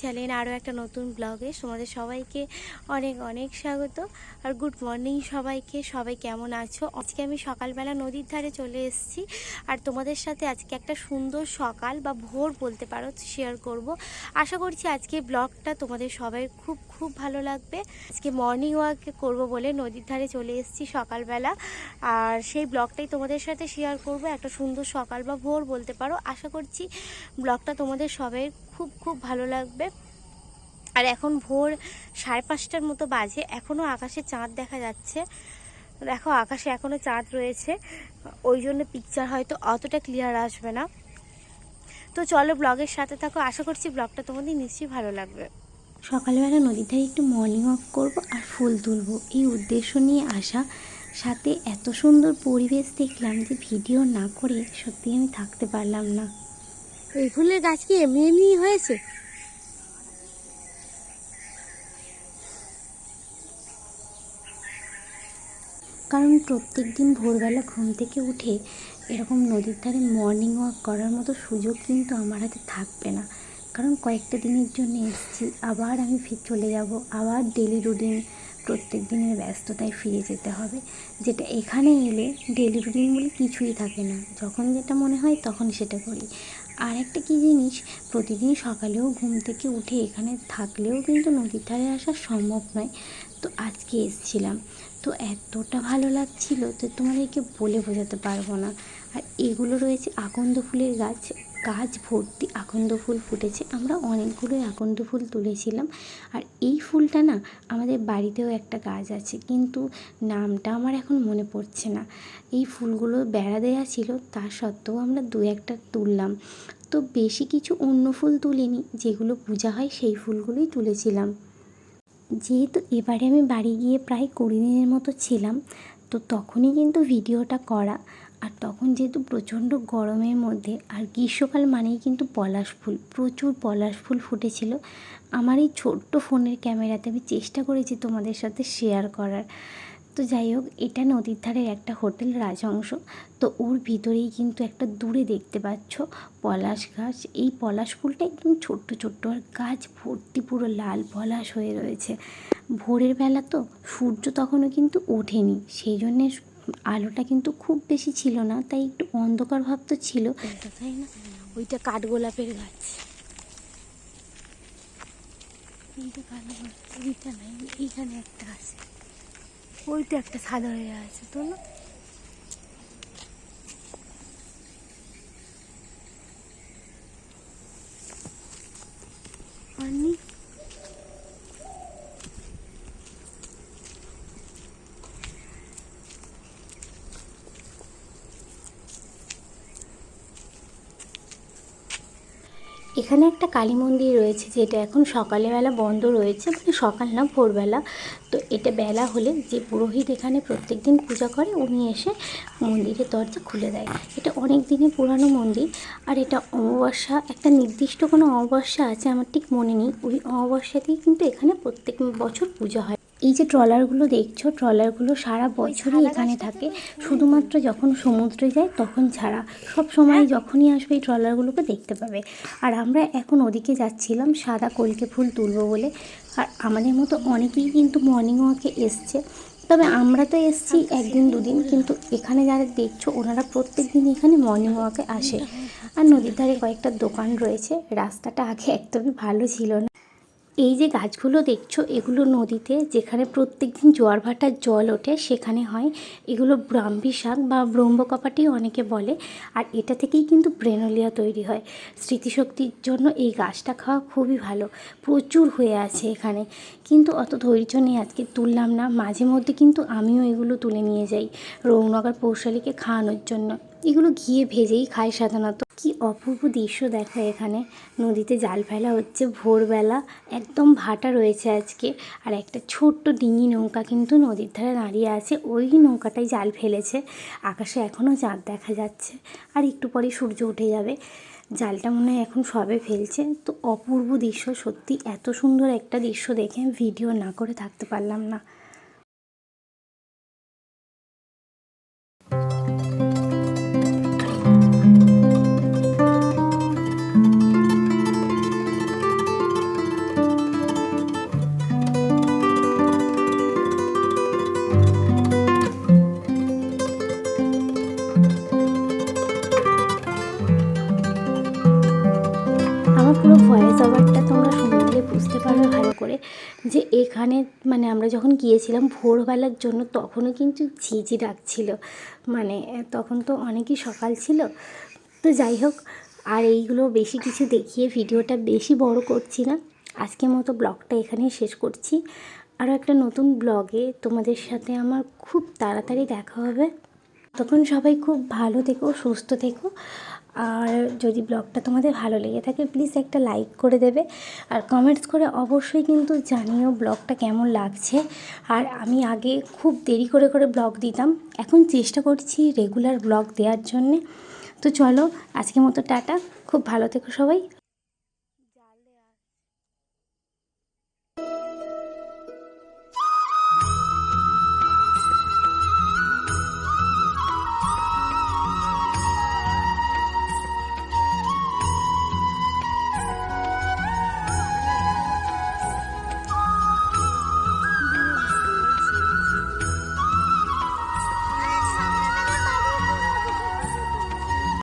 Channel আরও একটা নতুন ব্লগে তোমাদের সবাইকে অনেক অনেক স্বাগত। আর গুড মর্নিং সবাইকে, সবাই কেমন আছো? আজকে আমি সকালবেলা নদীর ধারে চলে এসেছি। আর তোমাদের সাথে আজকে একটা সুন্দর সকাল বা ভোর বলতে পারো শেয়ার করব। আশা করছি আজকে ব্লগটা তোমাদের সবাই খুব খুব ভালো লাগবে। আজকে মর্নিং ওয়াক করব বলে নদীর ধারে চলে এসেছি সকালবেলা। আর সেই ব্লগটাই তোমাদের সাথে শেয়ার করব, একটা সুন্দর সকাল বা ভোর বলতে পারো। আশা করছি ব্লগটা তোমাদের সবাই খুব খুব ভালো লাগবে। আর এখন ভোর সাড়ে পাঁচটার মতো বাজে এখনও আকাশে চাঁদ দেখা যাচ্ছে। দেখো আকাশে এখনও চাঁদ রয়েছে, ওই জন্য পিকচার হয়তো অতটা ক্লিয়ার আসবে না। তো চলো ব্লগের সাথে থাকো, আশা করছি ব্লগটা তোমাদের নিশ্চয়ই ভালো লাগবে। সকালবেলা নদীর ধারে একটু মর্নিং ওয়াক করব আর ফুল তুলব। এই উদ্দেশ্য নিয়ে আসা। সাথে এত সুন্দর পরিবেশ দেখলাম যে ভিডিও না করে সত্যি আমি থাকতে পারলাম না। এই ফুলের গাছ কি এমনি এমনি হয়েছে? কারণ প্রত্যেক দিন ভোরবেলা ঘুম থেকে উঠে এরকম নদীর ধারে মর্নিং ওয়াক করার মতো সুযোগ কিন্তু আমার হাতে থাকবে না। কারণ কয়েকটা দিনের জন্য এসেছি, আবার আমি ফির চলে যাব, আবার ডেলি রুটিন প্রত্যেক দিনের ব্যস্ততায় ফিরে যেতে হবে। যেটা এখানে এলে ডেলি রুটিন বলে কিছুই থাকে না। যখন যেটা মনে হয় তখন সেটা করি। আর একটা কী জিনিস? প্রতিদিন সকালেও ঘুম থেকে উঠে এখানে থাকলেও কিন্তু নদীর ধারে আসা সম্ভব নয়। তো আজকে এসছিলাম। তো এতটা ভালো লাগছিল তো তোমাদেরকে বলে বোঝাতে পারব না। আর এগুলো রয়েছে আকন্দ ফুলের গাছ গাছ ভর্তি আকন্দ ফুল ফুটেছে। আমরা অনেকগুলোই আকন্দ ফুল তুলেছিলাম। আর এই ফুলটা না আমাদের বাড়িতেও একটা গাছ আছে, কিন্তু নামটা আমার এখন মনে পড়ছে না। এই ফুলগুলো বেড়া দেওয়া ছিল, তা সত্ত্বেও আমরা দু একটা তুললাম। তো বেশি কিছু অন্য ফুল তুলিনি, যেগুলো পূজা হয় সেই ফুলগুলোই তুলেছিলাম। যেহেতু এবারে আমি বাড়ি গিয়ে প্রায় কুড়ি দিনের মতো ছিলাম, তো তখনই কিন্তু ভিডিওটা করা। আর তখন যেহেতু প্রচণ্ড গরমের মধ্যে, আর গ্রীষ্মকাল মানেই কিন্তু পলাশ ফুল, প্রচুর পলাশ ফুল ফুটেছিল। আমার এই ছোট্ট ফোনের ক্যামেরাতে আমি চেষ্টা করেছি তোমাদের সাথে শেয়ার করার। তো যাই হোক, এটা নদীর ধারের একটা হোটেল রাজহংস তো ওর ভিতরেই কিন্তু একটা দূরে দেখতে পাচ্ছ পলাশ গাছ এই পলাশ ফুলটা একদম ছোট্ট ছোট্ট আর গাছ ভর্তি পুরো লাল পলাশ হয়ে রয়েছে। ভোরের বেলা তো সূর্য তখনও কিন্তু ওঠেনি। সেই জন্যে আলোটা কিন্তু খুব বেশি ছিল না, তাই একটু অন্ধকার ভাব তো ছিল। তাই না? ওইটা কাঠগোলাপের গাছ। এইটা কাঠগোলাপ এইটা নাই, এইখানে একটা আছে। ওইটা একটা সাদা হয়ে আছে তো না? এখানে একটা কালী মন্দির রয়েছে, যেটা এখন সকালবেলা বন্ধ রয়েছে মানে সকাল না, ভোরবেলা। তো এটা বেলা হলে যে পুরোহিত এখানে প্রত্যেক দিন পূজা করে, উনি এসে মন্দিরের দরজা খুলে দেয়। এটা অনেক দিনের পুরানো মন্দির, আর এটা অমাবস্যা, একটা নির্দিষ্ট কোনো অমাবস্যা আছে, আমার ঠিক মনে নেই। ওই অমাবস্যাতেই কিন্তু এখানে প্রত্যেক বছর পূজা হয়। এই যে ট্রলারগুলো দেখছ ট্রলারগুলো সারা বছরই এখানে থাকে। শুধুমাত্র যখন সমুদ্রে যায় তখন ছাড়া সব সময় যখনই আসবে এই ট্রলারগুলোকে দেখতে পাবে। আর আমরা এখন ওদিকে যাচ্ছিলাম সাদা কলকে ফুল তুলবো বলে। আর আমাদের মতো অনেকেই কিন্তু মর্নিং ওয়াকে এসছে। তবে আমরা তো এসছি একদিন দুদিন কিন্তু এখানে যারা দেখছ ওনারা প্রত্যেক দিন এখানে মর্নিং ওয়াকে আসে। আর নদীর ধারে কয়েকটা দোকান রয়েছে। রাস্তাটা আগে একদমই ভালো ছিল না। এই যে গাছগুলো দেখছ, এগুলো নদীতে যেখানে প্রত্যেক দিন জোয়ার ভাটার জল ওঠে, সেখানে হয়। এগুলো ব্রাহ্মী শাক বা ব্রহ্মকপাটি অনেকে বলে, আর এটা থেকেই কিন্তু ব্রেনোলিয়া তৈরি হয়। স্মৃতিশক্তির জন্য এই গাছটা খাওয়া খুবই ভালো। প্রচুর হয়ে আছে এখানে। কিন্তু অত ধৈর্য নেই আজকে, তুললাম না। মাঝে মধ্যে কিন্তু আমিও এগুলো তুলে নিয়ে যাই রৌনগর পৌশালীকে খাওয়ানোর জন্য। এগুলো ঘিয়ে ভেজেই খায় সাধারণত। কি অপূর্ব দৃশ্য দেখো এখানে। নদীতে জাল ফেলা হচ্ছে ভোরবেলা। একদম ভাটা রয়েছে আজকে। আর একটা ছোট্ট ডিঙি নৌকা কিন্তু নদীর ধারে দাঁড়িয়ে আছে। ওই নৌকাটাই জাল ফেলেছে। আকাশে এখনও চাঁদ দেখা যাচ্ছে। আর একটু পরে সূর্য উঠে যাবে। জালটা মনে হয় এখন সবে ফেলছে। তো অপূর্ব দৃশ্য, সত্যি এত সুন্দর একটা দৃশ্য দেখে ভিডিও না করে থাকতে পারলাম না। বুঝতে পারবে ভালো করে যে এখানে মানে আমরা যখন গিয়েছিলাম ভোরবেলার জন্য তখনও কিন্তু ঝিঝি ডাকছিল। মানে তখন তো অনেকই সকাল ছিল। তো যাই হোক, আর এইগুলো বেশি কিছু দেখিয়ে ভিডিওটা বেশি বড় করছি না। আজকের মতো ব্লগটা এখানেই শেষ করছি। আরও একটা নতুন ব্লগে তোমাদের সাথে আমার খুব তাড়াতাড়ি দেখা হবে। তখন সবাই খুব ভালো থেকো, সুস্থ থেকো। আর যদি ব্লগটা তোমাদের ভালো লেগে থাকে প্লিজ একটা লাইক করে দেবে। আর কমেন্টস করে অবশ্যই কিন্তু জানিও ব্লগটা কেমন লাগছে। আর আমি আগে খুব দেরি করে করে ব্লগ দিতাম। এখন চেষ্টা করছি রেগুলার ব্লগ দেওয়ার জন্যে। তো চলো, আজকের মতো টাটা। খুব ভালো থেকো সবাই।